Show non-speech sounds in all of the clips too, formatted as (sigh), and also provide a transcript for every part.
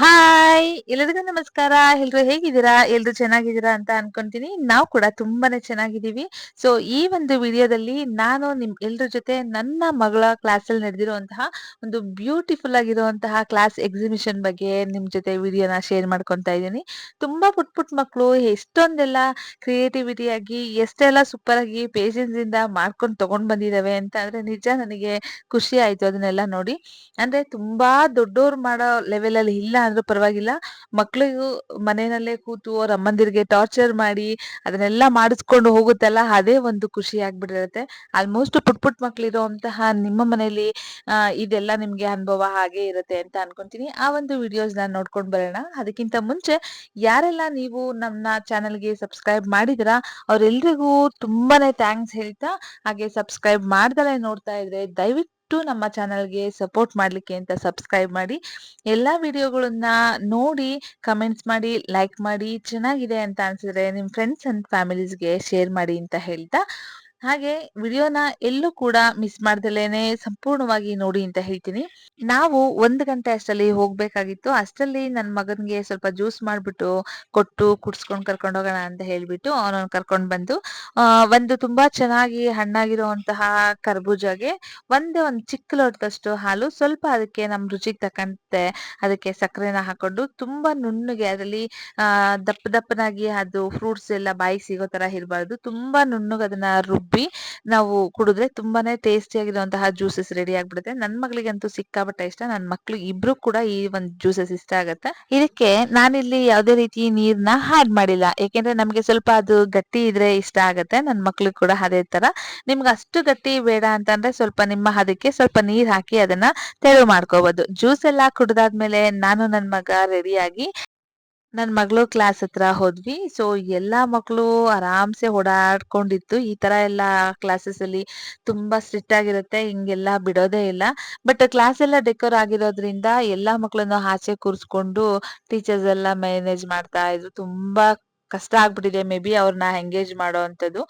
Hi. ಎಲ್ಲರಿಗೂ ನಮಸ್ಕಾರ. ಎಲ್ರು ಹೇಗಿದ್ದೀರಾ? ಎಲ್ರು ಚೆನ್ನಾಗಿದ್ದೀರಾ ಅಂತ ಅನ್ಕೊಂತೀನಿ. ನಾವು ಕೂಡ ತುಂಬಾನೇ ಚೆನ್ನಾಗಿದ್ದೀವಿ. ಸೊ ಈ ಒಂದು ವಿಡಿಯೋದಲ್ಲಿ ನಾನು ನಿಮ್ ಎಲ್ರ ಜೊತೆ ನನ್ನ ಮಗಳ ಕ್ಲಾಸಲ್ಲಿ ನಡೆದಿರುವಂತಹ ಒಂದು ಬ್ಯೂಟಿಫುಲ್ ಆಗಿರುವಂತಹ ಕ್ಲಾಸ್ ಎಕ್ಸಿಬಿಷನ್ ಬಗ್ಗೆ ನಿಮ್ ಜೊತೆ ವಿಡಿಯೋನ ಶೇರ್ ಮಾಡ್ಕೊಂತಾ ಇದ್ದೀನಿ. ತುಂಬಾ ಪುಟ್ ಪುಟ್ ಮಕ್ಕಳು ಎಷ್ಟೊಂದೆಲ್ಲ ಕ್ರಿಯೇಟಿವಿಟಿ ಆಗಿ, ಎಷ್ಟೆಲ್ಲ ಸೂಪರ್ ಆಗಿ ಪೇಷನ್ಸ್ ಇಂದ ಮಾಡ್ಕೊಂಡು ತಗೊಂಡ್ ಬಂದಿದಾವೆ ಅಂತ ಅಂದ್ರೆ ನಿಜ ನನಗೆ ಖುಷಿ ಆಯ್ತು ಅದನ್ನೆಲ್ಲ ನೋಡಿ. ಅಂದ್ರೆ ತುಂಬಾ ದೊಡ್ಡೋರು ಮಾಡೋ ಲೆವೆಲ್ ಅಲ್ಲಿ ಇಲ್ಲ ಅಂದ್ರೂ ಪರವಾಗಿಲ್ಲ. ಮಕ್ಳಿಗೂ ಮನೆಯಲ್ಲೇ ಕೂತು ಅವ್ರ ಅಮ್ಮಂದಿರಿಗೆ ಟಾರ್ಚರ್ ಮಾಡಿ ಅದನ್ನೆಲ್ಲ ಮಾಡಿಸ್ಕೊಂಡು ಹೋಗುತ್ತಲ್ಲ, ಅದೇ ಒಂದು ಖುಷಿ ಆಗ್ಬಿಟ್ಟಿರುತ್ತೆ. ಆಲ್ಮೋಸ್ಟ್ ಪುಟ್ ಪುಟ್ ಮಕ್ಳಿರುವಂತಹ ನಿಮ್ಮ ಮನೆಯಲ್ಲಿ ಇದೆಲ್ಲ ನಿಮ್ಗೆ ಅನುಭವ ಹಾಗೆ ಇರುತ್ತೆ ಅಂತ ಅನ್ಕೊಂತೀನಿ. ಆ ಒಂದು ವಿಡಿಯೋಸ್ ನಾನು ನೋಡ್ಕೊಂಡು ಬರೋಣ. ಅದಕ್ಕಿಂತ ಮುಂಚೆ ಯಾರೆಲ್ಲ ನೀವು ನಮ್ಮ ಚಾನಲ್ಗೆ ಸಬ್ಸ್ಕ್ರೈಬ್ ಮಾಡಿದಿರಾ ಅವ್ರೆಲ್ರಿಗೂ ತುಂಬಾನೇ ಥ್ಯಾಂಕ್ಸ್ ಹೇಳ್ತಾ ಹಾಗೆ ಸಬ್ಸ್ಕ್ರೈಬ್ ಮಾಡ್ದಲೇ ನೋಡ್ತಾ ಇದ್ರೆ ದಯವಿಟ್ಟು ನಮ್ಮ ಚಾನಲ್ಗೆ ಸಪೋರ್ಟ್ ಮಾಡಲಿಕ್ಕೆ ಅಂತ ಸಬ್ಸ್ಕ್ರೈಬ್ ಮಾಡಿ. ಎಲ್ಲಾ ವಿಡಿಯೋಗಳನ್ನ ನೋಡಿ, ಕಮೆಂಟ್ಸ್ ಮಾಡಿ, ಲೈಕ್ ಮಾಡಿ, ಚೆನ್ನಾಗಿದೆ ಅಂತ ಅನ್ಸಿದ್ರೆ ನಿಮ್ಮ ಫ್ರೆಂಡ್ಸ್ ಅಂಡ್ ಫ್ಯಾಮಿಲೀಸ್ಗೆ ಶೇರ್ ಮಾಡಿ ಅಂತ ಹೇಳ್ತಾ ಹಾಗೆ ವಿಡಿಯೋನ ಎಲ್ಲೂ ಕೂಡ ಮಿಸ್ ಮಾಡ್ದಲೇನೆ ಸಂಪೂರ್ಣವಾಗಿ ನೋಡಿ ಅಂತ ಹೇಳ್ತೀನಿ. ನಾವು ಒಂದು ಗಂಟೆ ಅಷ್ಟರಲ್ಲಿ ಹೋಗ್ಬೇಕಾಗಿತ್ತು. ಅಷ್ಟರಲ್ಲಿ ನನ್ನ ಮಗನ್ಗೆ ಸ್ವಲ್ಪ ಜ್ಯೂಸ್ ಮಾಡ್ಬಿಟ್ಟು ಕೊಟ್ಟು ಕುಡ್ಸ್ಕೊಂಡು ಕರ್ಕೊಂಡು ಹೋಗೋಣ ಅಂತ ಹೇಳ್ಬಿಟ್ಟು ಅವನನ್ನು ಕರ್ಕೊಂಡು ಬಂದು ಒಂದು ತುಂಬಾ ಚೆನ್ನಾಗಿ ಹಣ್ಣಾಗಿರುವಂತಹ ಕರ್ಬೂಜಾಗೆ ಒಂದೇ ಒಂದು ಚಿಕ್ಕ ಲೋಟದಷ್ಟು ಹಾಲು ಸ್ವಲ್ಪ ಅದಕ್ಕೆ ನಮ್ಮ ರುಚಿಗೆ ತಕ್ಕಂತೆ ಅದಕ್ಕೆ ಸಕ್ಕರೆನ ಹಾಕೊಂಡು ತುಂಬಾ ನುಣ್ಣಗೆ ಅದರಲ್ಲಿ ದಪ್ಪ ದಪ್ಪನಾಗಿ ಅದು ಫ್ರೂಟ್ಸ್ ಎಲ್ಲ ಬಾಯಿಗೆ ಸಿಗೋ ತರ ಇರಬಾರ್ದು. ತುಂಬಾ ನುಣ್ಣಗೆ ಅದನ್ನ ರುಬ್ಬಿ ನಾವು ಕುಡಿದ್ರೆ ತುಂಬಾನೇ ಟೇಸ್ಟಿ ಆಗಿರುವಂತಹ ಜ್ಯೂಸಸ್ ರೆಡಿ ಆಗ್ಬಿಡುತ್ತೆ. ನನ್ ಮಗಳಿಗಂತೂ ಸಿಕ್ಕಾಪಟ್ಟೆ ಇಷ್ಟ. ನನ್ ಮಕ್ಳು ಇಬ್ರು ಕೂಡ ಈ ಒಂದು ಜ್ಯೂಸಸ್ ಇಷ್ಟ ಆಗತ್ತೆ. ಇದಕ್ಕೆ ನಾನಿಲ್ಲಿ ಯಾವುದೇ ರೀತಿ ನೀರ್ನ ಆಡ್ ಮಾಡಿಲ್ಲ. ಯಾಕೆಂದ್ರೆ ನಮ್ಗೆ ಸ್ವಲ್ಪ ಅದು ಗಟ್ಟಿ ಇದ್ರೆ ಇಷ್ಟ ಆಗತ್ತೆ. ನನ್ ಮಕ್ಳು ಕೂಡ ಅದೇ ತರ. ನಿಮ್ಗೆ ಅಷ್ಟು ಗಟ್ಟಿ ಬೇಡ ಅಂತಂದ್ರೆ ಸ್ವಲ್ಪ ನಿಮ್ಮ ಅದಕ್ಕೆ ಸ್ವಲ್ಪ ನೀರ್ ಹಾಕಿ ಅದನ್ನ ತೆಳು ಮಾಡ್ಕೋಬಹುದು ಜ್ಯೂಸ್ ಎಲ್ಲ ಕುಡ್ದಾದ್ಮೇಲೆ ನಾನು ನನ್ ಮಗ ರೆಡಿಯಾಗಿ ನನ್ ಮಗಳು ಕ್ಲಾಸ್ ಹತ್ರ ಹೋದ್ವಿ. ಸೊ ಎಲ್ಲಾ ಮಕ್ಕಳು ಆರಾಮ್ಸೆ ಓಡಾಡ್ಕೊಂಡಿತ್ತು. ಈ ತರ ಎಲ್ಲಾ ಕ್ಲಾಸಸ್ ಅಲ್ಲಿ ತುಂಬಾ ಸ್ಟ್ರಿಕ್ಟ್ ಆಗಿರುತ್ತೆ. ಹಿಂಗೆಲ್ಲ ಬಿಡೋದೇ ಇಲ್ಲ. ಬಟ್ ಕ್ಲಾಸ್ ಎಲ್ಲ ಡೆಕೋರ್ ಆಗಿರೋದ್ರಿಂದ ಎಲ್ಲಾ ಮಕ್ಕಳನ್ನು ಆಚೆ ಕೂರಿಸ್ಕೊಂಡು ಟೀಚರ್ಸ್ ಎಲ್ಲ ಮ್ಯಾನೇಜ್ ಮಾಡ್ತಾ ಇದ್ರು. ತುಂಬಾ ಕಷ್ಟ ಆಗ್ಬಿಟ್ಟಿದೆ. ಮೇ ಬಿ ಅವ್ರನ್ನ ಎಂಗೇಜ್ ಮಾಡೋ ಅಂತದ್ದು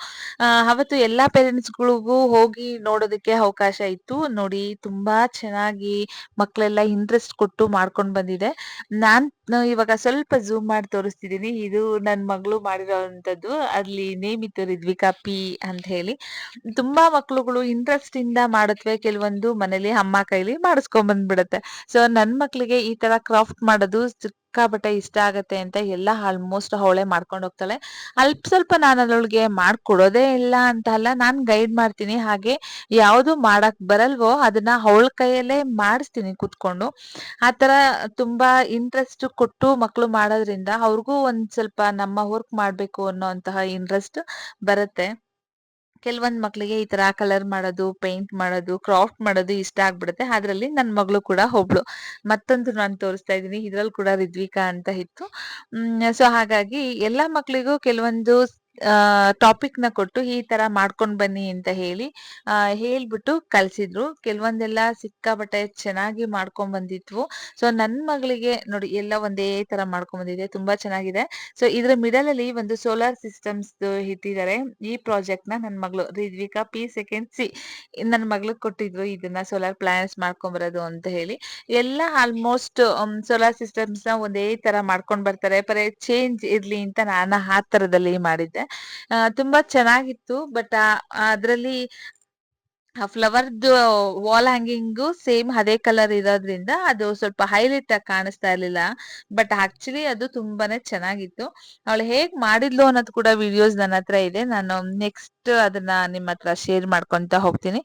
ಅವತ್ತು ಎಲ್ಲಾ ಪೇರೆಂಟ್ಸ್ಗಳಿಗೂ ಹೋಗಿ ನೋಡೋದಕ್ಕೆ ಅವಕಾಶ ಇತ್ತು. ನೋಡಿ, ತುಂಬಾ ಚೆನ್ನಾಗಿ ಮಕ್ಕಳೆಲ್ಲ ಇಂಟ್ರೆಸ್ಟ್ ಕೊಟ್ಟು ಮಾಡ್ಕೊಂಡ್ ಬಂದಿದೆ. ನಾನ್ ಇವಾಗ ಸ್ವಲ್ಪ ಝೂಮ್ ಮಾಡಿ ತೋರಿಸ್ತಿದೀನಿ. ಇದು ನನ್ ಮಗಳು ಮಾಡಿರೋವಂಥದ್ದು ಅಲ್ಲಿ ನೇಮ್ ಇತ್ತು ರಿದ್ವಿಕಾ ಪಿ ಅಂತ ಹೇಳಿ. ತುಂಬಾ ಮಕ್ಳುಗಳು ಇಂಟ್ರೆಸ್ಟ್ ಇಂದ ಮಾಡತ್ವೆ. ಕೆಲವೊಂದು ಮನೇಲಿ ಅಮ್ಮ ಕೈಲಿ ಮಾಡಿಸ್ಕೊಂಡ್ ಬಂದ್ಬಿಡತ್ತೆ. ಸೊ ನನ್ ಮಕ್ಳಿಗೆ ಈ ತರ ಕ್ರಾಫ್ಟ್ ಮಾಡೋದು ಸಿಕ್ಕಾಪಟ್ಟೆ ಇಷ್ಟ ಆಗತ್ತೆ ಅಂತ ಎಲ್ಲ ಆಲ್ಮೋಸ್ಟ್ ಅವಳೆ ಮಾಡ್ಕೊಂಡು ಹೋಗ್ತಾಳೆ. ಅಲ್ಪ ಸ್ವಲ್ಪ ನಾನು ಅದರೊಳಗೆ ಮಾಡ್ಕೊಡೋದೇ ಇಲ್ಲ ಅಂತ ಅಲ್ಲ ನಾನ್ ಗೈಡ್ ಮಾಡ್ತೀನಿ. ಹಾಗೆ ಯಾವ್ದು ಮಾಡಕ್ ಬರಲ್ವೋ ಅದನ್ನ ಅವಳ ಕೈಯಲ್ಲೇ ಮಾಡಿಸ್ತೀನಿ ಕುತ್ಕೊಂಡು. ಆತರ ತುಂಬಾ ಇಂಟ್ರೆಸ್ಟ್ ಕೊಟ್ಟು ಮಕ್ಳು ಮಾಡೋದ್ರಿಂದ ಅವ್ರಿಗೂ ಒಂದ್ ಸ್ವಲ್ಪ ನಮ್ಮ ವರ್ಕ್ ಮಾಡ್ಬೇಕು ಅನ್ನೋಂತಹ ಇಂಟ್ರೆಸ್ಟ್ ಬರುತ್ತೆ. ಕೆಲವೊಂದ್ ಮಕ್ಳಿಗೆ ಈ ತರ ಕಲರ್ ಮಾಡೋದು ಪೇಂಟ್ ಮಾಡೋದು ಕ್ರಾಫ್ಟ್ ಮಾಡೋದು ಇಷ್ಟ ಆಗ್ಬಿಡುತ್ತೆ. ಅದ್ರಲ್ಲಿ ನನ್ ಮಗಳು ಕೂಡ ಒಬ್ಳು. ಮತ್ತೊಂದು ನಾನು ತೋರಿಸ್ತಾ ಇದ್ದೀನಿ. ಇದ್ರಲ್ಲಿ ಕೂಡ ರಿದ್ವಿಕಾ ಅಂತ ಇತ್ತು. ಸೊ ಹಾಗಾಗಿ ಎಲ್ಲಾ ಮಕ್ಳಿಗೂ ಕೆಲವೊಂದು ಟಾಪಿಕ್ನ ಕೊಟ್ಟು ಈ ತರ ಮಾಡ್ಕೊಂಡ್ ಬನ್ನಿ ಅಂತ ಹೇಳಿ ಹೇಳ್ಬಿಟ್ಟು ಕಲ್ಸಿದ್ರು. ಕೆಲವೊಂದೆಲ್ಲ ಸಿಕ್ಕಾಪಟ್ಟೆ ಚೆನ್ನಾಗಿ ಮಾಡ್ಕೊಂಡ್ ಬಂದಿದ್ವು. ಸೊ ನನ್ ಮಗಳಿಗೆ ನೋಡಿ ಎಲ್ಲ ಒಂದೇ ತರ ಮಾಡ್ಕೊಂಡ್ ಬಂದಿದೆ, ತುಂಬಾ ಚೆನ್ನಾಗಿದೆ. ಸೊ ಇದ್ರ ಮಿಡಲ್ ಅಲ್ಲಿ ಒಂದು ಸೋಲಾರ್ ಸಿಸ್ಟಮ್ಸ್ ಇಟ್ಟಿದ್ದಾರೆ. ಈ ಪ್ರಾಜೆಕ್ಟ್ನ ನನ್ ಮಗಳು ರಿದ್ವಿಕಾ ಪಿ ಸೆಕೆಂಡ್ ಸಿ ನನ್ ಮಗಳಿಗೆ ಕೊಟ್ಟಿದ್ರು ಇದನ್ನ ಸೋಲಾರ್ ಪ್ಲಾನೆಟ್ಸ್ ಮಾಡ್ಕೊಂಡ್ ಬರೋದು ಅಂತ ಹೇಳಿ. ಎಲ್ಲ ಆಲ್ಮೋಸ್ಟ್ ಸೋಲಾರ್ ಸಿಸ್ಟಮ್ಸ್ನ ಒಂದೇ ತರ ಮಾಡ್ಕೊಂಡ್ ಬರ್ತಾರೆ. ಪರೇ ಚೇಂಜ್ ಇರ್ಲಿ ಅಂತ ನಾನು ಆ ತರದಲ್ಲಿ ಮಾಡಿದ್ದೆ. ತುಂಬಾ ಚೆನ್ನಾಗಿತ್ತು. ಬಟ್ ಅದ್ರಲ್ಲಿ ಫ್ಲವರ್ದು ವಾಲ್ ಹ್ಯಾಂಗಿಂಗು ಸೇಮ್ ಅದೇ ಕಲರ್ ಇರೋದ್ರಿಂದ ಅದು ಸ್ವಲ್ಪ ಹೈಲೈಟ್ ಆಗಿ ಕಾಣಿಸ್ತಾ ಇರ್ಲಿಲ್ಲ. ಬಟ್, ಆಕ್ಚುಲಿ ಅದು ತುಂಬಾನೇ ಚೆನ್ನಾಗಿತ್ತು. ಅವಳು ಹೇಗ್ ಮಾಡಿದ್ಲು ಅನ್ನೋದು ಕೂಡ ವಿಡಿಯೋಸ್ ನನ್ನ ಹತ್ರ ಇದೆ. ನಾನು ನೆಕ್ಸ್ಟ್ ಅದನ್ನ ನಿಮ್ಮ ಹತ್ರ ಶೇರ್ ಮಾಡ್ಕೊಂತ ಹೋಗ್ತೀನಿ.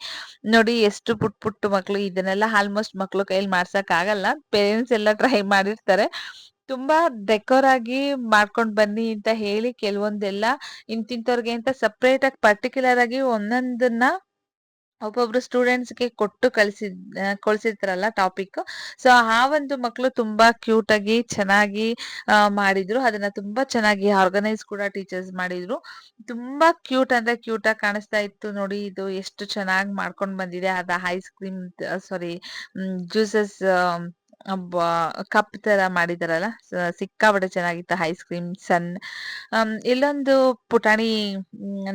ನೋಡಿ, ಎಷ್ಟು ಪುಟ್ ಪುಟ್ಟು ಮಕ್ಳು, ಇದನ್ನೆಲ್ಲ ಆಲ್ಮೋಸ್ಟ್ ಮಕ್ಳು ಕೈಲಿ ಮಾಡ್ಸಕ್ ಆಗಲ್ಲ. ಪೇರೆಂಟ್ಸ್ ಎಲ್ಲ ಟ್ರೈ ಮಾಡಿರ್ತಾರೆ. ತುಂಬಾ ಡೆಕೋರ್ ಆಗಿ ಮಾಡ್ಕೊಂಡ್ ಬನ್ನಿ ಅಂತ ಹೇಳಿ ಕೆಲವೊಂದೆಲ್ಲ ಇಂತಿಂತವ್ರಿಗೆ ಅಂತ ಸಪ್ರೇಟ್ ಆಗಿ ಪರ್ಟಿಕ್ಯುಲರ್ ಆಗಿ ಒಂದೊಂದನ್ನ ಒಬ್ಬೊಬ್ರು ಸ್ಟೂಡೆಂಟ್ಸ್ಗೆ ಕೊಟ್ಟು ಕಳ್ಸಿದ್ ಆ, ಕಳ್ಸಿರ್ತಾರಲ್ಲ ಟಾಪಿಕ್ ಸೊ ಆ ಒಂದು ಮಕ್ಕಳು ತುಂಬಾ ಕ್ಯೂಟ್ ಆಗಿ ಚೆನ್ನಾಗಿ ಮಾಡಿದ್ರು. ಅದನ್ನ ತುಂಬಾ ಚೆನ್ನಾಗಿ ಆರ್ಗನೈಸ್ ಕೂಡ ಟೀಚರ್ಸ್ ಮಾಡಿದ್ರು. ತುಂಬಾ ಕ್ಯೂಟ್ ಅಂದ್ರೆ ಕ್ಯೂಟ್ ಆಗಿ ಕಾಣಿಸ್ತಾ ಇತ್ತು ನೋಡಿ ಇದು ಎಷ್ಟು ಚೆನ್ನಾಗಿ ಮಾಡ್ಕೊಂಡ್ ಬಂದಿದೆ. ಅದ ಐಸ್ ಕ್ರೀಮ್ ಸಾರಿ ಜ್ಯೂಸಸ್ ಅಬ್ಬಾ! ಕಪ್ ತರ ಮಾಡಿದಾರಲ್ಲ ಚೆನ್ನಾಗಿತ್ತು ಐಸ್ ಕ್ರೀಮ್ ಸನ್ ಇಲ್ಲೊಂದು ಪುಟಾಣಿ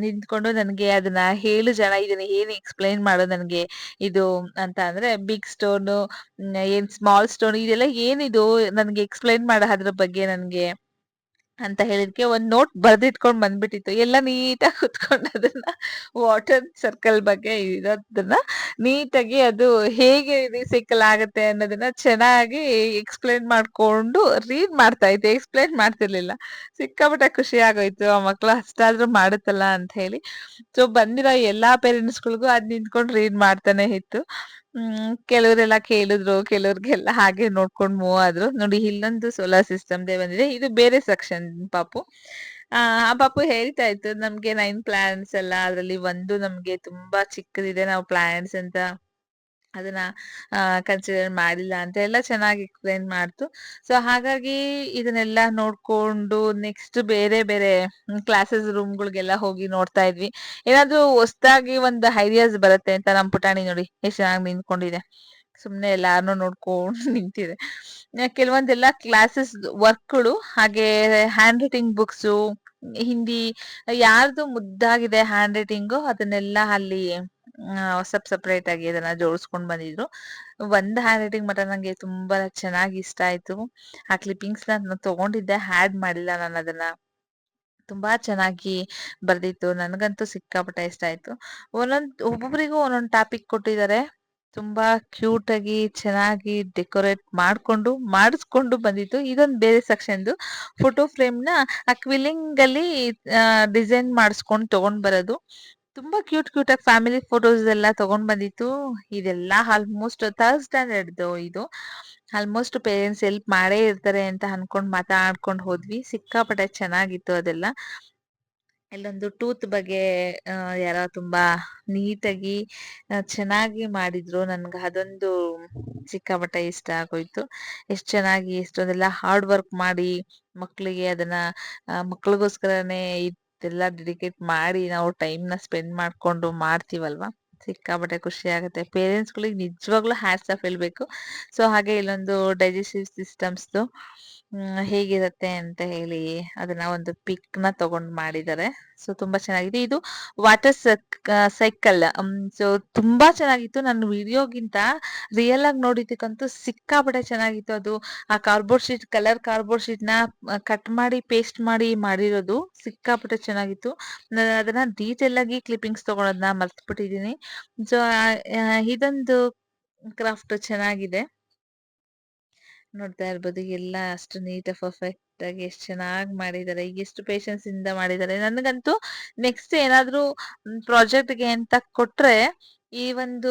ನಿಂತ್ಕೊಂಡು ನನಗೆ ಅದನ್ನ ಹೇಳು ಜನ, ಇದನ್ನ ಏನ್ ಎಕ್ಸ್ಪ್ಲೈನ್ ಮಾಡು ನನಗೆ, ಇದು ಅಂತ ಅಂದ್ರೆ ಬಿಗ್ ಸ್ಟೋನ್ ಏನ್ ಸ್ಮಾಲ್ ಸ್ಟೋನ್ ಇದೆಲ್ಲ ಏನಿದು ನನ್ಗೆ ಎಕ್ಸ್ಪ್ಲೈನ್ ಮಾಡು ಅದ್ರ ಬಗ್ಗೆ ನನ್ಗೆ ಅಂತ ಹೇಳಿದ್ಕೆ ಒಂದ್ ನೋಟ್ ಬರ್ದಿಟ್ಕೊಂಡ್ ಬಂದ್ಬಿಟ್ಟಿತ್ತು ಎಲ್ಲ ನೀಟಾಗಿ ಕುತ್ಕೊಂಡು ಅದನ್ನ ವಾಟರ್ ಸರ್ಕಲ್ ಬಗ್ಗೆ ಇರೋದನ್ನ ನೀಟಾಗಿ ಅದು ಹೇಗೆ ರೀಸೈಕಲ್ ಆಗತ್ತೆ ಅನ್ನೋದನ್ನ ಚೆನ್ನಾಗಿ ಎಕ್ಸ್‌ಪ್ಲೇನ್ ಮಾಡ್ಕೊಂಡು ರೀಡ್ ಮಾಡ್ತಾ ಇತ್ತು ಎಕ್ಸ್‌ಪ್ಲೇನ್ ಮಾಡ್ತಿರ್ಲಿಲ್ಲ. ಸಿಕ್ಕಾಪಟ್ಟೆ ಖುಷಿ ಆಗೋಯ್ತು. ಆ ಮಕ್ಳು ಅಷ್ಟಾದ್ರೂ ಮಾಡುತ್ತಲ್ಲ ಅಂತ ಹೇಳಿ. ಸೊ ಬಂದಿರೋ ಎಲ್ಲಾ ಪೇರೆಂಟ್ಸ್‌ಗಳಿಗೂ ಅದ್ ನಿಂತ್ಕೊಂಡು ರೀಡ್ ಮಾಡ್ತಾನೆ ಇತ್ತು. ಹ್ಮ್, ಕೆಲವರೆಲ್ಲ ಕೇಳಿದ್ರು. ಕೆಲವ್ರಿಗೆಲ್ಲ ಹಾಗೆ ನೋಡ್ಕೊಂಡು ಮೂವ್ ಆದ್ರು. ನೋಡಿ, ಇಲ್ಲೊಂದು ಸೋಲಾರ್ ಸಿಸ್ಟಮ್ ದೇ ಬಂದಿದೆ. ಇದು ಬೇರೆ ಸೆಕ್ಷನ್ ಪಾಪು. ಆ ಆ ಪಾಪು ಹೇಳ್ತಾ ಇತ್ತು, ನಮ್ಗೆ ನೈನ್ ಪ್ಲಾನೆಟ್ಸ್ ಎಲ್ಲ ಅದ್ರಲ್ಲಿ ಒಂದು ನಮ್ಗೆ ತುಂಬಾ ಚಿಕ್ಕದಿದೆ. ನಾವು ಪ್ಲಾನೆಟ್ಸ್ ಅಂತ ಅದನ್ನ ಕನ್ಸಿಡರ್ ಮಾಡಿಲ್ಲ ಅಂತ ಎಲ್ಲ ಚೆನ್ನಾಗಿ ಎಕ್ಸ್‌ಪ್ಲೇನ್ ಮಾಡ್ತು. ಸೊ ಹಾಗಾಗಿ ಇದನ್ನೆಲ್ಲ ನೋಡ್ಕೊಂಡು ನೆಕ್ಸ್ಟ್ ಬೇರೆ ಬೇರೆ ಕ್ಲಾಸಸ್ ರೂಮ್‌ಗಳಿಗೆಲ್ಲ ಹೋಗಿ ನೋಡ್ತಾ ಇದ್ವಿ. ಏನಾದ್ರೂ ಹೊಸದಾಗಿ ಒಂದು ಐಡಿಯಾಸ್ ಬರುತ್ತೆ ಅಂತ ನಮ್ ಪುಟಾಣಿ ನೋಡಿ ಎಷ್ಟ್ ಚೆನ್ನಾಗಿ ನಿಂತ್ಕೊಂಡಿದೆ. ಸುಮ್ನೆ ಎಲ್ಲಾರ್ನು ನೋಡ್ಕೊಂಡು (laughs) ನಿಂತಿದೆ. ಕೆಲವೊಂದೆಲ್ಲ ಕ್ಲಾಸಸ್ ವರ್ಕ್‌ಗಳು ಹಾಗೆ ಹ್ಯಾಂಡ್ ರೈಟಿಂಗ್ ಬುಕ್ಸು, ಹಿಂದಿ ಯಾರ್ದು ಮುದ್ದಾಗಿದೆ ಹ್ಯಾಂಡ್ ರೈಟಿಂಗು ಅದನ್ನೆಲ್ಲ ಅಲ್ಲಿ ಆ ಸಪ್ ಸಪ್ರೇಟ್ ಆಗಿ ಅದನ್ನ ಜೋಡಿಸ್ಕೊಂಡು ಬಂದಿದ್ರು. ಒಂದ್ ಹ್ಯಾಂಡ್ ರೈಟಿಂಗ್ ಮಾತ್ರ ನಂಗೆ ತುಂಬಾ ಚೆನ್ನಾಗಿ ಇಷ್ಟ ಆಯ್ತು. ಆ ಕ್ಲಿಪ್ಪಿಂಗ್ಸ್ ನಾನು ತಗೊಂಡಿದ್ದೆ ಹ್ಯಾಡ್ ಮಾಡಿಲ್ಲ ಅದನ್ನ ತುಂಬಾ ಚೆನ್ನಾಗಿ ಬರ್ದಿತ್ತು. ನನಗಂತೂ ಸಿಕ್ಕಾಪಟ್ಟೆ ಇಷ್ಟ ಆಯ್ತು. ಒಂದೊಂದ್ ಒಬ್ಬೊಬ್ರಿಗೂ ಒಂದೊಂದ್ ಟಾಪಿಕ್ ಕೊಟ್ಟಿದ್ದಾರೆ. ತುಂಬಾ ಕ್ಯೂಟ್ ಆಗಿ ಚೆನ್ನಾಗಿ ಡೆಕೋರೇಟ್ ಮಾಡ್ಕೊಂಡು, ಮಾಡಿಸ್ಕೊಂಡು ಬಂದಿತ್ತು. ಇದೊಂದು ಬೇರೆ ಸೆಕ್ಷನ್‌ದು. ಫೋಟೋ ಫ್ರೇಮ್‌ನ ಕ್ವಿಲಿಂಗ್ ಅಲ್ಲಿ ಆ ಡಿಸೈನ್ ಮಾಡಿಸ್ಕೊಂಡು ತಗೊಂಡ್ ಬರೋದು. ತುಂಬಾ ಕ್ಯೂಟ್ ಕ್ಯೂಟ್ ಆಗಿ ಫ್ಯಾಮಿಲಿ ಫೋಟೋಸ್ ಎಲ್ಲ ತಗೊಂಡ್ ಬಂದಿತ್ತು. ಇದೆಲ್ಲ ಆಲ್ಮೋಸ್ಟ್ ಥರ್ಡ್ ಸ್ಟ್ಯಾಂಡರ್ಡ್‌ದು ಇದು. ಆಲ್ಮೋಸ್ಟ್ ಪೇರೆಂಟ್ಸ್ ಹೆಲ್ಪ್ ಮಾಡೇ ಇರ್ತಾರೆ ಅಂತ ಅನ್ಕೊಂಡ್ ಮಾತಾಡ್ಕೊಂಡು ಹೋದ್ವಿ. ಸಿಕ್ಕಾಪಟ್ಟೆ ಚೆನ್ನಾಗಿತ್ತು ಅದೆಲ್ಲ. ಇಲ್ಲೊಂದು ಟೂತ್ ಬಗ್ಗೆ ಯಾರೋ ತುಂಬಾ ನೀಟಾಗಿ ಚೆನ್ನಾಗಿ ಮಾಡಿದ್ರು. ನನ್ಗೆ ಅದೊಂದು ಸಿಕ್ಕಾಪಟ್ಟೆ ಇಷ್ಟ ಆಗೋಯ್ತು. ಎಷ್ಟ್ ಚೆನ್ನಾಗಿ ಎಷ್ಟೊಂದೆಲ್ಲ ಹಾರ್ಡ್ ವರ್ಕ್ ಮಾಡಿ ಮಕ್ಳಿಗೆ ಅದನ್ನ ಅ ಇದೆಲ್ಲ ಡೆಡಿಕೇಟ್ ಮಾಡಿ ನಾವು ಟೈಮ್‌ನ ಸ್ಪೆಂಡ್ ಮಾಡ್ಕೊಂಡು ಮಾಡ್ತೀವಲ್ವಾ, ಸಿಕ್ಕಾಪಟ್ಟೆ ಖುಷಿ ಆಗುತ್ತೆ. ಪೇರೆಂಟ್ಸ್‌ಗಳಿಗೆ ನಿಜವಾಗ್ಲೂ ಹ್ಯಾಟ್ಸ್ ಆಫ್ ಹೇಳ್ಬೇಕು. ಸೊ ಹಾಗೆ ಇಲ್ಲೊಂದು ಡೈಜೆಸ್ಟಿವ್ ಸಿಸ್ಟಮ್ಸ್‌ದು ಹ್ಮ್, ಹೇಗಿರುತ್ತೆ ಅಂತ ಹೇಳಿ ಅದನ್ನ ಒಂದು ಪಿಕ್ನ ತಗೊಂಡ್ ಮಾಡಿದ್ದಾರೆ. ಸೊ ತುಂಬಾ ಚೆನ್ನಾಗಿದೆ. ಇದು ವಾಟರ್ ಸಕ್ ಸೈಕಲ್ ಸೊ ತುಂಬಾ ಚೆನ್ನಾಗಿತ್ತು. ನನ್ನ ವಿಡಿಯೋಗಿಂತ ರಿಯಲ್ ಆಗಿ ನೋಡಿದಕ್ಕಂತೂ ಸಿಕ್ಕಾಪಟ್ಟೆ ಚೆನ್ನಾಗಿತ್ತು ಅದು. ಆ ಕಾರ್ಬೋರ್ಡ್ ಶೀಟ್ ಕಲರ್ ಕಾರ್ಬೋರ್ಡ್ ಶೀಟ್ನ ಕಟ್ ಮಾಡಿ ಪೇಸ್ಟ್ ಮಾಡಿ ಮಾಡಿರೋದು ಸಿಕ್ಕಾಪಟ್ಟೆ ಚೆನ್ನಾಗಿತ್ತು. ನಾನು ಅದನ್ನ ಡೀಟೇಲ್ ಆಗಿ ಕ್ಲಿಪ್ಪಿಂಗ್ಸ್ ತಗೊಳೋದನ್ನ ಮರ್ತ್ಬಿಟ್ಟಿದೀನಿ. ಸೊ ಇದೊಂದು ಕ್ರಾಫ್ಟ್ ಚೆನ್ನಾಗಿದೆ. ನೋಡ್ತಾ ಇರ್ಬೋದು, ಎಲ್ಲ ಅಷ್ಟು ನೀಟ್ ಪರ್ಫೆಕ್ಟ್ ಆಗಿ ಎಷ್ಟು ಚೆನ್ನಾಗಿ ಮಾಡಿದ್ದಾರೆ. ಎಷ್ಟು ಪೇಷನ್ಸ್ ಇಂದ ಮಾಡಿದ್ದಾರೆ. ನನಗಂತೂ ನೆಕ್ಸ್ಟ್ ಏನಾದ್ರೂ ಪ್ರಾಜೆಕ್ಟ್‌ಗೆ ಅಂತ ಕೊಟ್ರೆ, ಈ ಒಂದು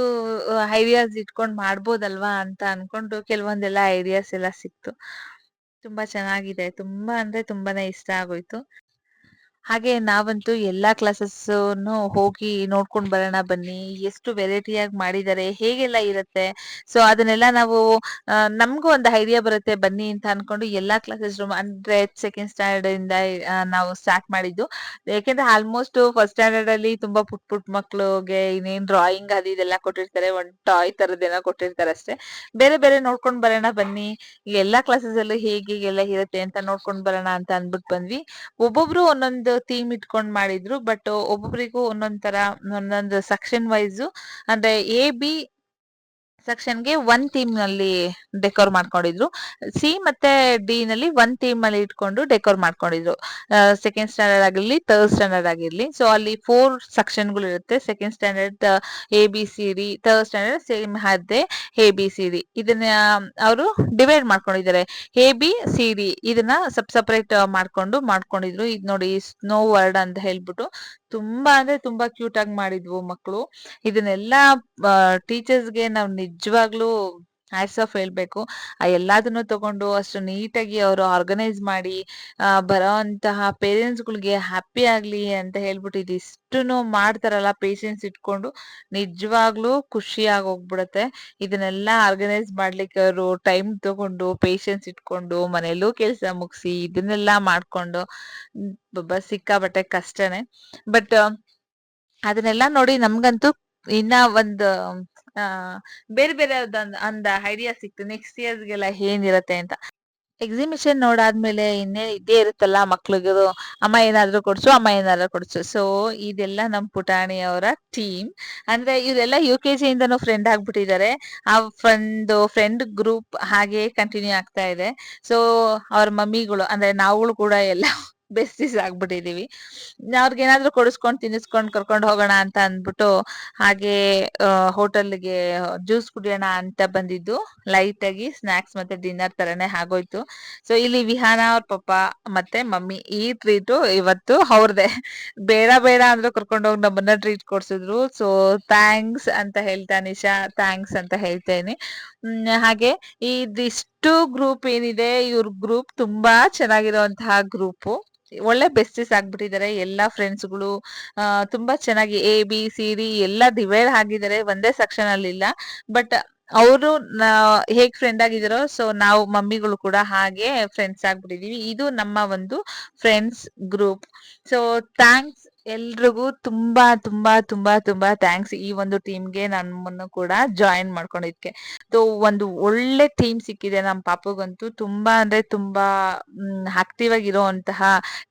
ಐಡಿಯಾಸ್ ಇಟ್ಕೊಂಡ್ ಮಾಡ್ಬೋದಲ್ವಾ ಅಂತ ಅನ್ಕೊಂಡು ಕೆಲವೊಂದೆಲ್ಲ ಐಡಿಯಾಸ್ ಎಲ್ಲ ಸಿಕ್ತು. ತುಂಬಾ ಚೆನ್ನಾಗಿದೆ. ತುಂಬಾ ಅಂದ್ರೆ ತುಂಬಾನೇ ಇಷ್ಟ ಆಗೋಯ್ತು. ಹಾಗೆ ನಾವಂತೂ ಎಲ್ಲಾ ಕ್ಲಾಸಸ್ ಹೋಗಿ ನೋಡ್ಕೊಂಡ್ ಬರೋಣ ಬನ್ನಿ. ಎಷ್ಟು ವೆರೈಟಿಯಾಗಿ ಮಾಡಿದ್ದಾರೆ, ಹೇಗೆಲ್ಲ ಇರುತ್ತೆ. ಸೊ ಅದನ್ನೆಲ್ಲ ನಾವು ನಮಗೂ ಒಂದು ಐಡಿಯಾ ಬರುತ್ತೆ ಬನ್ನಿ ಅಂತ ಅನ್ಕೊಂಡು ಎಲ್ಲಾ ಕ್ಲಾಸಸ್ ರೂಮ್ ಅಂದ್ರೆ ಸೆಕೆಂಡ್ ಸ್ಟ್ಯಾಂಡರ್ಡ್ ಇಂದ ನಾವು ಸ್ಟಾರ್ಟ್ ಮಾಡಿದ್ದು. ಯಾಕೆಂದ್ರೆ ಆಲ್ಮೋಸ್ಟ್ ಫಸ್ಟ್ ಸ್ಟ್ಯಾಂಡರ್ಡ್ ಅಲ್ಲಿ ತುಂಬಾ ಪುಟ್ ಪುಟ್ ಮಕ್ಳುಗೆ ಇನ್ನೇನ್ ಡ್ರಾಯಿಂಗ್ ಅದು ಇದೆಲ್ಲ ಕೊಟ್ಟಿರ್ತಾರೆ. ಒಂದ್ ಟಾಯ್ ತರದ್ದೇನೋ ಕೊಟ್ಟಿರ್ತಾರೆ ಅಷ್ಟೇ. ಬೇರೆ ಬೇರೆ ನೋಡ್ಕೊಂಡ್ ಬರೋಣ ಬನ್ನಿ. ಎಲ್ಲಾ ಕ್ಲಾಸಸಲ್ಲೂ ಹೇಗೆ ಎಲ್ಲ ಇರುತ್ತೆ ಅಂತ ನೋಡ್ಕೊಂಡ್ ಬರೋಣ ಅಂತ ಅನ್ಬಿಟ್ಟು ಬಂದ್ವಿ. ಒಬ್ಬೊಬ್ರು ಒಂದೊಂದು ಥೀಮ್ ಇಟ್ಕೊಂಡ್ ಮಾಡಿದ್ರು. ಬಟ್ ಒಬ್ಬೊಬ್ಬರಿಗೂ ಒಂದೊಂದ್ ತರ ಒಂದೊಂದು ಸೆಕ್ಷನ್ ವೈಸ್ ಅಂದ್ರೆ ಎ, ಬಿ ಸೆಕ್ಷನ್‌ಗೆ ಥೀಮ್ನಲ್ಲಿ ಡೆಕೋರ್ ಮಾಡ್ಕೊಂಡಿದ್ರು. ಸಿ ಮತ್ತೆ ಡಿ ನಲ್ಲಿ ಒನ್ ಥೀಮ್ ಅಲ್ಲಿ ಇಟ್ಕೊಂಡು ಡೆಕೋರ್ ಮಾಡ್ಕೊಂಡಿದ್ರು. ಸೆಕೆಂಡ್ ಸ್ಟ್ಯಾಂಡರ್ಡ್ ಆಗಿರ್ಲಿ, ಥರ್ಡ್ ಸ್ಟ್ಯಾಂಡರ್ಡ್ ಆಗಿರ್ಲಿ. ಸೊ ಅಲ್ಲಿ ಫೋರ್ ಸೆಕ್ಷನ್ಗಳು ಇರುತ್ತೆ. Second standard A, B, C, D, third standard same ಅದೇ ಎ, ಬಿ, ಸಿ, ಡಿ. ಇದನ್ನ ಅವರು ಡಿವೈಡ್ ಮಾಡ್ಕೊಂಡಿದ್ದಾರೆ. ಎ, ಬಿ, ಸಿ, ಡಿ ಇದನ್ನ ಸಪ್ ಸಪರೇಟ್ ಮಾಡ್ಕೊಂಡು ಮಾಡ್ಕೊಂಡಿದ್ರು. ಇದು ನೋಡಿ ಸ್ನೋ ವರ್ಡ್ ಅಂತ ಹೇಳ್ಬಿಟ್ಟು ತುಂಬಾ ಅಂದ್ರೆ ತುಂಬಾ ಕ್ಯೂಟ್ ಆಗಿ ಮಾಡಿದ್ವು ಮಕ್ಳು. ಇದನ್ನೆಲ್ಲಾ ಟೀಚರ್ಸ್ ಟೀಚರ್ಸ್‌ಗೆ ನಾವು ನಿಜವಾಗ್ಲೂ ಹ್ಯಾಟ್ಸ್ ಆಫ್ ಹೇಳ್ಬೇಕು. ಆ ಎಲ್ಲದನ್ನು ತಗೊಂಡು ಅಷ್ಟು ನೀಟಾಗಿ ಅವರು ಆರ್ಗನೈಸ್ ಮಾಡಿ ಆ ಬರೋಂತಹ ಪೇರೆಂಟ್ಸ್‌ಗಳಿಗೆ ಹ್ಯಾಪಿ ಆಗ್ಲಿ ಅಂತ ಹೇಳ್ಬಿಟ್ಟು ಇದಿಷ್ಟು ಮಾಡ್ತಾರಲ್ಲ ಪೇಷನ್ಸ್ ಇಟ್ಕೊಂಡು ನಿಜವಾಗ್ಲೂ ಖುಷಿ ಆಗ್ ಹೋಗ್ಬಿಡುತ್ತೆ. ಇದನ್ನೆಲ್ಲ ಆರ್ಗನೈಸ್ ಮಾಡ್ಲಿಕ್ಕೆ ಅವರು ಟೈಮ್ ತಗೊಂಡು, ಪೇಷನ್ಸ್ ಇಟ್ಕೊಂಡು, ಮನೇಲೂ ಕೆಲಸ ಮುಗಿಸಿ ಇದನ್ನೆಲ್ಲ ಮಾಡ್ಕೊಂಡು ಒಬ್ಬ ಸಿಕ್ಕಾಪಟ್ಟೆ ಕಷ್ಟನೇ. ಬಟ್ ಅದನ್ನೆಲ್ಲ ನೋಡಿ ನಮ್ಗಂತೂ ಇನ್ನ ಒಂದ್ ಬೇರೆ ಬೇರೆ ಅಂದ ಐಡಿಯಾ ಸಿಕ್ತು. ನೆಕ್ಸ್ಟ್ ಇಯರ್ಸ್ಗೆಲ್ಲ ಏನಿರತ್ತೆ ಅಂತ. ಎಕ್ಸಿಬಿಷನ್ ನೋಡಾದ್ಮೇಲೆ ಇನ್ನೇ ಇದ್ದೇ ಇರುತ್ತಲ್ಲ ಮಕ್ಳಿಗದು ಅಮ್ಮ ಏನಾದ್ರು ಕೊಡ್ಸು, ಅಮ್ಮ ಏನಾದ್ರು ಕೊಡ್ಸು. ಸೊ ಇದೆಲ್ಲ ನಮ್ ಪುಟಾಣಿ ಅವರ ಟೀಮ್ ಅಂದ್ರೆ ಇವರೆಲ್ಲ ಯು ಕೆ ಜಿ ಇಂದನೂ ಫ್ರೆಂಡ್ ಆಗ್ಬಿಟ್ಟಿದ್ದಾರೆ. ಆ ಫ್ರೆಂಡ್ ಫ್ರೆಂಡ್ ಗ್ರೂಪ್ ಹಾಗೆ ಕಂಟಿನ್ಯೂ ಆಗ್ತಾ ಇದೆ. ಸೊ ಅವ್ರ ಮಮ್ಮಿಗಳು, ಅಂದ್ರೆ ನಾವುಗಳು ಕೂಡ ಎಲ್ಲ ಬೆಸ್ಟೀಸ್ ಆಗ್ಬಿಟ್ಟಿದೀವಿ. ಅವ್ರಿಗೇನಾದ್ರು ಕೊಡಿಸ್ಕೊಂಡ್ ತಿನ್ನಿಸ್ಕೊಂಡ್ ಕರ್ಕೊಂಡ್ ಹೋಗೋಣ ಅಂತ ಅಂದ್ಬಿಟ್ಟು ಹಾಗೆ ಹೋಟೆಲ್ಗೆ ಜ್ಯೂಸ್ ಕುಡಿಯೋಣ ಅಂತ ಬಂದಿದ್ದು. ಲೈಟ್ ಆಗಿ ಸ್ನಾಕ್ಸ್ ಮತ್ತೆ ಡಿನ್ನರ್ ತರನೇ ಆಗೋಯ್ತು. ಸೊ, ಇಲ್ಲಿ ವಿಹಾನ ಅವ್ರ ಪಪ್ಪ ಮತ್ತೆ ಮಮ್ಮಿ ಈ ಟ್ರೀಟು ಇವತ್ತು ಅವ್ರದೇ. ಬೇಡ ಬೇಡ ಅಂದ್ರೆ ಕರ್ಕೊಂಡು ಹೋಗಿ ನಮ್ಮನ್ನ ಟ್ರೀಟ್ ಕೊಡ್ಸಿದ್ರು. ಸೊ, ಥ್ಯಾಂಕ್ಸ್ ಅಂತ ಹೇಳ್ತಾ ನಿಶಾ, ಥ್ಯಾಂಕ್ಸ್ ಅಂತ ಹೇಳ್ತೇನೆ. ಹಾಗೆ ಇದಿಷ್ಟು ಗ್ರೂಪ್ ಏನಿದೆ, ಇವ್ರ ಗ್ರೂಪ್ ತುಂಬಾ ಚೆನ್ನಾಗಿರುವಂತಹ ಗ್ರೂಪ್. ಒಳ್ಳೆ ಬೆಸ್ಟಿಸ್ ಆಗ್ಬಿಟ್ಟಿದ್ದಾರೆ. ಎಲ್ಲಾ ಫ್ರೆಂಡ್ಸ್ಗಳು ತುಂಬಾ ಚೆನ್ನಾಗಿ ಎ ಬಿ ಸಿ ಡಿ ಎಲ್ಲ ಡಿವೈಡ್ ಆಗಿದ್ದಾರೆ. ಒಂದೇ ಸೆಕ್ಷನ್ ಅಲ್ಲಿ ಇಲ್ಲ. ಬಟ್ ಅವರು ಹೇಗ್ ಫ್ರೆಂಡ್ ಆಗಿದಾರೋ ಸೊ ನಾವು ಮಮ್ಮಿಗಳು ಕೂಡ ಹಾಗೆ ಫ್ರೆಂಡ್ಸ್ ಆಗ್ಬಿಟ್ಟಿದೀವಿ. ಇದು ನಮ್ಮ ಒಂದು ಫ್ರೆಂಡ್ಸ್ ಗ್ರೂಪ್. ಸೊ ಥ್ಯಾಂಕ್ಸ್ ಎಲ್ರಿಗೂ ತುಂಬಾ ತುಂಬಾ ತುಂಬಾ ತುಂಬಾ ಥ್ಯಾಂಕ್ಸ್ ಈ ಒಂದು ಟೀಮ್ಗೆ ನಮ್ಮನ್ನು ಕೂಡ ಜಾಯಿನ್ ಮಾಡ್ಕೊಂಡಿದ್ಕೆ. ಸೊ ಒಂದು ಒಳ್ಳೆ ಟೀಮ್ ಸಿಕ್ಕಿದೆ ನಮ್ಮ ಪಾಪಗಂತೂ. ತುಂಬಾ ಅಂದ್ರೆ ತುಂಬಾ ಆಕ್ಟಿವ್ ಆಗಿರುವಂತಹ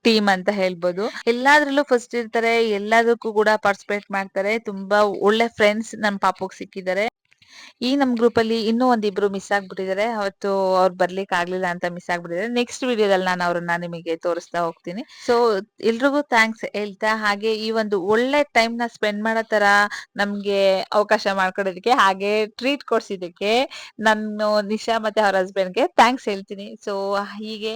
ಟೀಮ್ ಅಂತ ಹೇಳ್ಬೋದು. ಎಲ್ಲಾದ್ರಲ್ಲೂ ಫಸ್ಟ್ ಇರ್ತಾರೆ. ಎಲ್ಲದಕ್ಕೂ ಕೂಡ ಪಾರ್ಟಿಸಿಪೇಟ್ ಮಾಡ್ತಾರೆ. ತುಂಬಾ ಒಳ್ಳೆ ಫ್ರೆಂಡ್ಸ್ ನಮ್ಮ ಪಾಪಗ್ ಸಿಕ್ಕಿದ್ದಾರೆ. ಈ ನಮ್ ಗ್ರೂಪ್ ಅಲ್ಲಿ ಇನ್ನೂ ಒಂದಿಬ್ರು ಮಿಸ್ ಆಗ್ಬಿಟ್ಟಿದ್ದಾರೆ ಅವತ್ತು ಅವ್ರು ಬರ್ಲಿಕ್ಕೆ ಆಗ್ಲಿಲ್ಲ ಅಂತ ಮಿಸ್ ಆಗ್ಬಿಟ್ಟಿದ್ದಾರೆ ನೆಕ್ಸ್ಟ್ ವಿಡಿಯೋದಲ್ಲಿ ನಾನು ಅವ್ರನ್ನ ನಿಮಗೆ ತೋರಿಸ್ತಾ ಹೋಗ್ತೀನಿ. ಸೊ ಎಲ್ರಿಗೂ ಥ್ಯಾಂಕ್ಸ್ ಹೇಳ್ತಾ, ಹಾಗೆ ಈ ಒಂದು ಒಳ್ಳೆ ಟೈಮ್ನ ಸ್ಪೆಂಡ್ ಮಾಡೋ ತರ ನಮ್ಗೆ ಅವಕಾಶ ಮಾಡ್ಕೊಡೋದಕ್ಕೆ, ಹಾಗೆ ಟ್ರೀಟ್ ಕೊಡ್ಸಿದಕ್ಕೆ ನಾನು ನಿಶಾ ಮತ್ತೆ ಅವ್ರ ಹಸ್ಬೆಂಡ್ಗೆ ಥ್ಯಾಂಕ್ಸ್ ಹೇಳ್ತೀನಿ. ಸೊ ಹೀಗೆ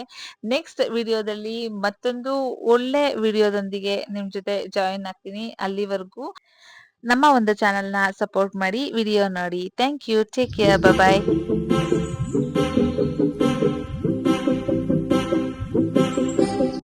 ನೆಕ್ಸ್ಟ್ ವಿಡಿಯೋದಲ್ಲಿ ಮತ್ತೊಂದು ಒಳ್ಳೆ ವಿಡಿಯೋದೊಂದಿಗೆ ನಿಮ್ ಜೊತೆ ಜಾಯಿನ್ ಆಗ್ತೀನಿ ಅಲ್ಲಿವರೆಗೂ. ನಮ್ಮ ಒಂದು ಚಾನೆಲ್ನ ಸಪೋರ್ಟ್ ಮಾಡಿ ವಿಡಿಯೋ ನೋಡಿ. Thank you take care bye